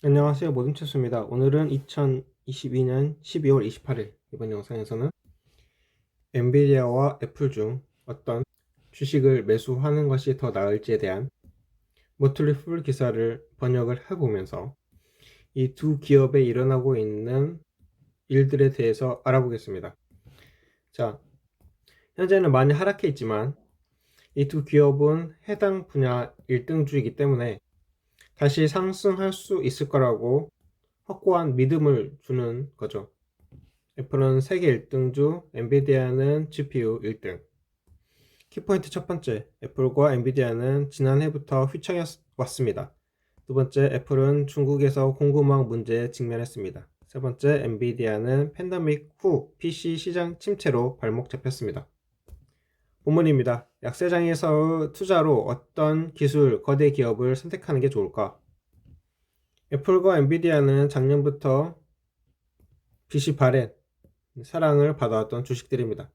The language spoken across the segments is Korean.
안녕하세요. 모둠체스입니다. 오늘은 2022년 12월 28일. 이번 영상에서는 엔비디아와 애플 중 어떤 주식을 매수하는 것이 더 나을지에 대한 모틀리 풀 기사를 번역을 해보면서 이 두 기업에 일어나고 있는 일들에 대해서 알아보겠습니다. 자 현재는 많이 하락해 있지만 이 두 기업은 해당 분야 1등주이기 때문에 다시 상승할 수 있을 거라고 확고한 믿음을 주는 거죠. 애플은 세계 1등주, 엔비디아는 GPU 1등. 키포인트 첫 번째, 애플과 엔비디아는 지난해부터 휘청해 왔습니다. 두 번째, 애플은 중국에서 공급망 문제에 직면했습니다. 세 번째, 엔비디아는 팬데믹 후 PC 시장 침체로 발목 잡혔습니다. 본문입니다. 약세장에서 투자로 어떤 기술, 거대 기업을 선택하는 게 좋을까? 애플과 엔비디아는 작년부터 빛이 바랜 사랑을 받아왔던 주식들입니다.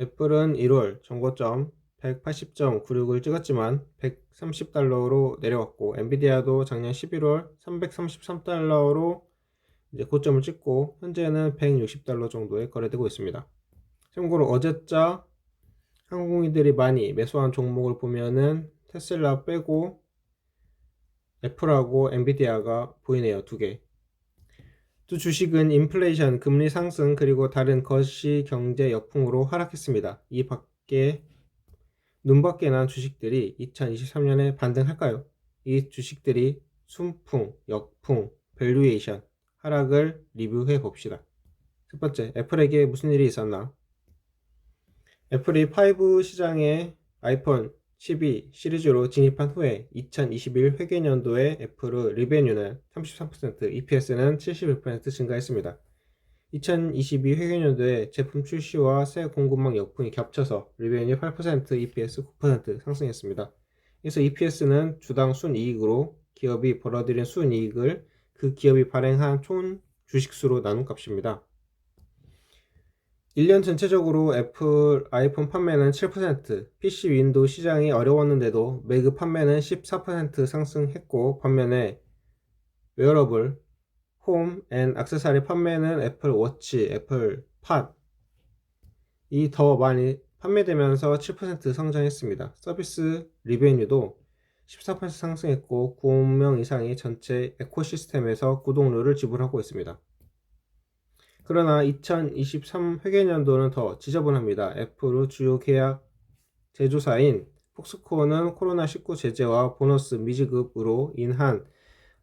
애플은 1월 정고점 180.96을 찍었지만 130달러로 내려왔고 엔비디아도 작년 11월 333달러로 이제 고점을 찍고 현재는 160달러 정도에 거래되고 있습니다. 참고로 어제자 항공인들이 많이 매수한 종목을 보면은 테슬라 빼고 애플하고 엔비디아가 보이네요. 두 개. 두 주식은 인플레이션, 금리 상승, 그리고 다른 거시 경제 역풍으로 하락했습니다. 이 밖에 눈 밖에 난 주식들이 2023년에 반등할까요? 이 주식들이 순풍, 역풍, 밸류에이션, 하락을 리뷰해 봅시다. 첫 번째, 애플에게 무슨 일이 있었나? 애플이 5 시장에 아이폰 12 시리즈로 진입한 후에 2021 회계년도에 애플의 리베뉴는 33%, EPS는 71% 증가했습니다. 2022 회계년도에 제품 출시와 새 공급망 역풍이 겹쳐서 리베뉴 8%, EPS 9% 상승했습니다. 그래서 EPS는 주당 순이익으로 기업이 벌어들인 순이익을 그 기업이 발행한 총 주식수로 나눈 값입니다. 1년 전체적으로 애플 아이폰 판매는 7%, PC 윈도우 시장이 어려웠는데도 매그 판매는 14% 상승했고 반면에 웨어러블, 홈앤 액세서리 판매는 애플 워치, 애플 팟이 더 많이 판매되면서 7% 성장했습니다. 서비스 리베뉴도 14% 상승했고 9명 이상이 전체 에코시스템에서 구독료를 지불하고 있습니다. 그러나 2023 회계년도는 더 지저분합니다. 애플의 주요 계약 제조사인 폭스코어는 코로나19 제재와 보너스 미지급으로 인한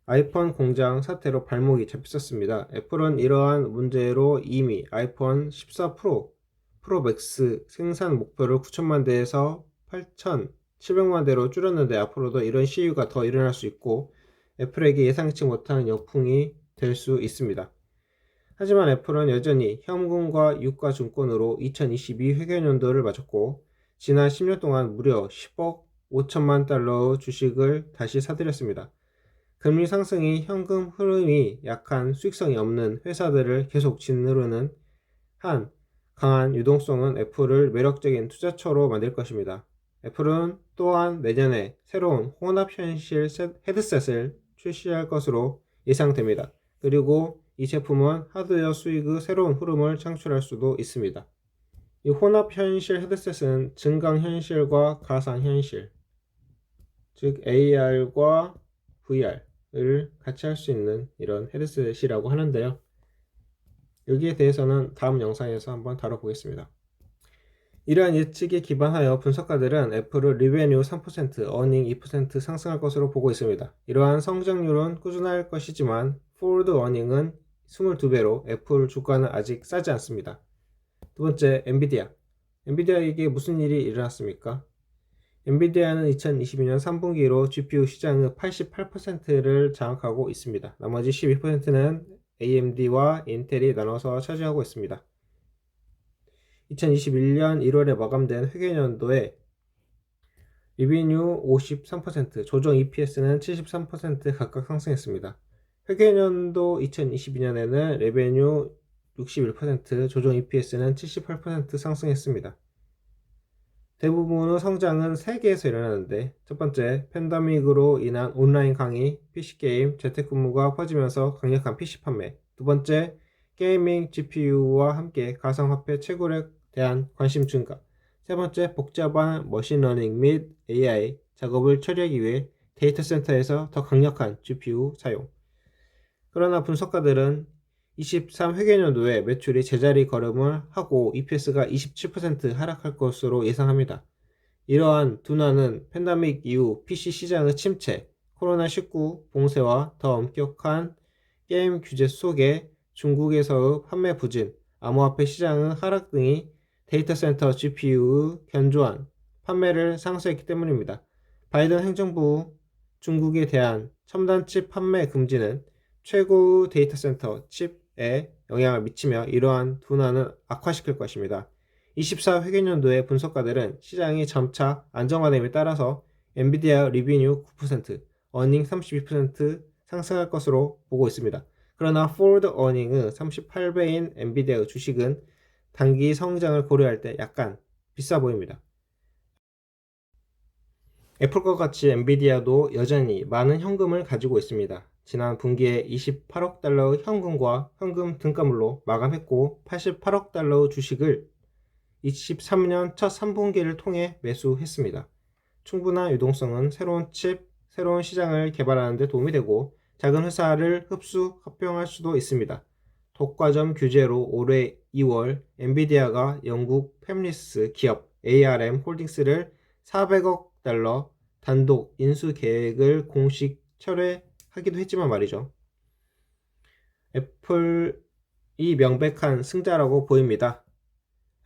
아이폰 공장 사태로 발목이 잡혔습니다. 애플은 이러한 문제로 이미 아이폰 14 프로, 프로 맥스 생산 목표를 9천만 대에서 8,700만 대로 줄였는데 앞으로도 이런 시위가 더 일어날 수 있고 애플에게 예상치 못한 역풍이 될 수 있습니다. 하지만 애플은 여전히 현금과 유가증권으로 2022 회계연도를 마쳤고 지난 10년 동안 무려 10억 5천만 달러 주식을 다시 사들였습니다. 금리 상승이 현금 흐름이 약한 수익성이 없는 회사들을 계속 짓누르는 한 강한 유동성은 애플을 매력적인 투자처로 만들 것입니다. 애플은 또한 내년에 새로운 혼합 현실 헤드셋을 출시할 것으로 예상됩니다. 그리고 이 제품은 하드웨어 수익의 새로운 흐름을 창출할 수도 있습니다. 이 혼합 현실 헤드셋은 증강 현실과 가상 현실, 즉 AR과 VR을 같이 할 수 있는 이런 헤드셋이라고 하는데요. 여기에 대해서는 다음 영상에서 한번 다뤄보겠습니다. 이러한 예측에 기반하여 분석가들은 애플의 리베뉴 3%, 어닝 2% 상승할 것으로 보고 있습니다. 이러한 성장률은 꾸준할 것이지만 포드 어닝은 22배로 애플 주가는 아직 싸지 않습니다. 두 번째, 엔비디아. 엔비디아에게 무슨 일이 일어났습니까? 엔비디아는 2022년 3분기로 GPU 시장의 88%를 장악하고 있습니다. 나머지 12%는 AMD와 인텔이 나눠서 차지하고 있습니다. 2021년 1월에 마감된 회계연도에 리비뉴 53%, 조정 EPS는 73% 각각 상승했습니다. 회계연도 2022년에는 레베뉴 61%, 조정 EPS는 78% 상승했습니다. 대부분의 성장은 세 개에서 일어나는데 첫 번째 팬데믹으로 인한 온라인 강의, PC 게임, 재택근무가 퍼지면서 강력한 PC 판매. 두 번째 게이밍 GPU와 함께 가상화폐 채굴에 대한 관심 증가. 세 번째 복잡한 머신러닝 및 AI 작업을 처리하기 위해 데이터 센터에서 더 강력한 GPU 사용. 그러나 분석가들은 23 회계연도에 매출이 제자리 걸음을 하고 EPS가 27% 하락할 것으로 예상합니다. 이러한 둔화는 팬데믹 이후 PC 시장의 침체, 코로나19 봉쇄와 더 엄격한 게임 규제 속에 중국에서의 판매 부진, 암호화폐 시장의 하락 등이 데이터 센터 GPU의 견조한 판매를 상쇄했기 때문입니다. 바이든 행정부 중국에 대한 첨단 칩 판매 금지는 최고의 데이터 센터 칩에 영향을 미치며 이러한 둔화는 악화시킬 것입니다. 24 회계연도의 분석가들은 시장이 점차 안정화됨에 따라서 엔비디아 리비뉴 9%, 어닝 32% 상승할 것으로 보고 있습니다. 그러나 포워드 어닝의 38배인 엔비디아의 주식은 단기 성장을 고려할 때 약간 비싸 보입니다. 애플과 같이 엔비디아도 여전히 많은 현금을 가지고 있습니다. 지난 분기에 28억 달러의 현금과 현금 등가물로 마감했고 88억 달러의 주식을 23년 첫 3분기를 통해 매수했습니다. 충분한 유동성은 새로운 칩, 새로운 시장을 개발하는 데 도움이 되고 작은 회사를 흡수, 합병할 수도 있습니다. 독과점 규제로 올해 2월 엔비디아가 영국 팹리스 기업 ARM 홀딩스를 400억 달러 단독 인수 계획을 공식 철회 하기도 했지만 말이죠. 애플이 명백한 승자라고 보입니다.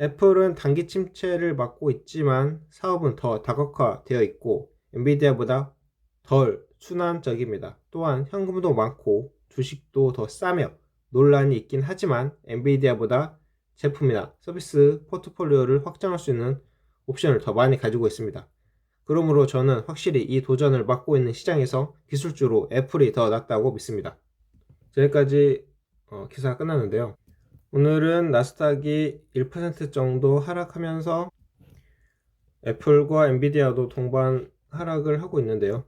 애플은 단기 침체를 맞고 있지만 사업은 더 다각화되어 있고 엔비디아보다 덜 순환적입니다. 또한 현금도 많고 주식도 더 싸며 논란이 있긴 하지만 엔비디아보다 제품이나 서비스 포트폴리오를 확장할 수 있는 옵션을 더 많이 가지고 있습니다. 그러므로 저는 확실히 이 도전을 맡고 있는 시장에서 기술주로 애플이 더 낫다고 믿습니다. 여기까지 어, 기사가 끝났는데요. 오늘은 나스닥이 1% 정도 하락하면서 애플과 엔비디아도 동반 하락을 하고 있는데요.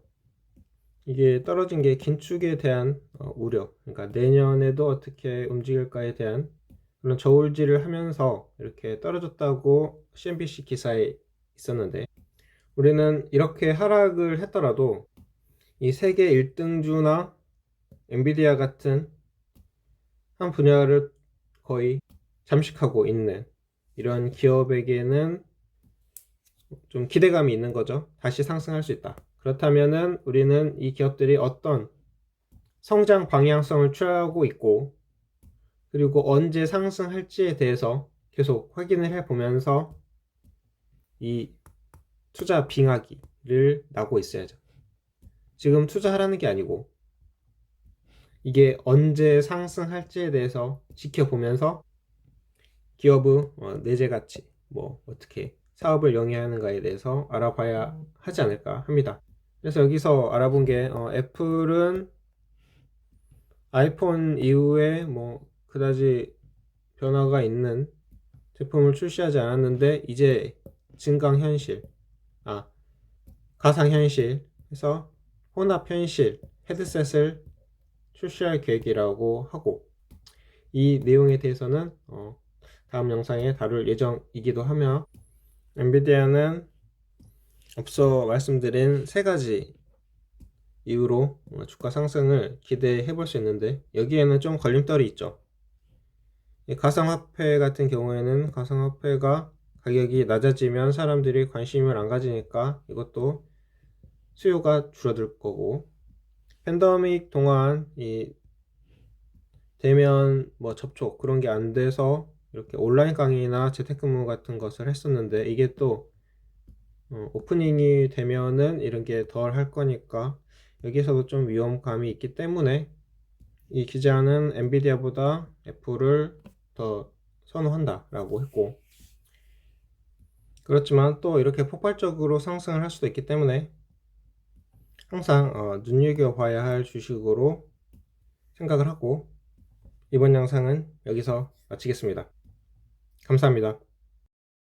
이게 떨어진 게 긴축에 대한 어, 우려, 그러니까 내년에도 어떻게 움직일까에 대한 물론 저울질을 하면서 이렇게 떨어졌다고 CNBC 기사에 있었는데 우리는 이렇게 하락을 했더라도 이 세계 1등주나 엔비디아 같은 한 분야를 거의 잠식하고 있는 이런 기업에게는 좀 기대감이 있는 거죠. 다시 상승할 수 있다. 그렇다면은 우리는 이 기업들이 어떤 성장 방향성을 취하고 있고 그리고 언제 상승할지에 대해서 계속 확인을 해 보면서 이 투자 빙하기를 나고 있어야죠. 지금 투자하라는 게 아니고 이게 언제 상승할지에 대해서 지켜보면서 기업의 어, 내재 가치, 뭐 어떻게 사업을 영위하는가에 대해서 알아봐야 하지 않을까 합니다. 그래서 여기서 알아본 게 어, 애플은 아이폰 이후에 뭐 그다지 변화가 있는 제품을 출시하지 않았는데 이제 증강 현실, 아 가상현실에서 혼합현실 헤드셋을 출시할 계획이라고 하고 이 내용에 대해서는 어, 다음 영상에 다룰 예정이기도 하며 엔비디아는 앞서 말씀드린 세 가지 이유로 어, 주가 상승을 기대해 볼 수 있는데 여기에는 좀 걸림돌이 있죠. 가상화폐 같은 경우에는 가상화폐가 가격이 낮아지면 사람들이 관심을 안 가지니까 이것도 수요가 줄어들 거고. 팬데믹 동안 이 대면 뭐 접촉 그런 게 안 돼서 이렇게 온라인 강의나 재택근무 같은 것을 했었는데 이게 또 어, 오프닝이 되면은 이런 게 덜 할 거니까 여기서도 좀 위험감이 있기 때문에 이 기자는 엔비디아보다 애플을 더 선호한다 라고 했고 그렇지만 또 이렇게 폭발적으로 상승을 할 수도 있기 때문에 항상 어, 눈여겨봐야 할 주식으로 생각을 하고 이번 영상은 여기서 마치겠습니다. 감사합니다.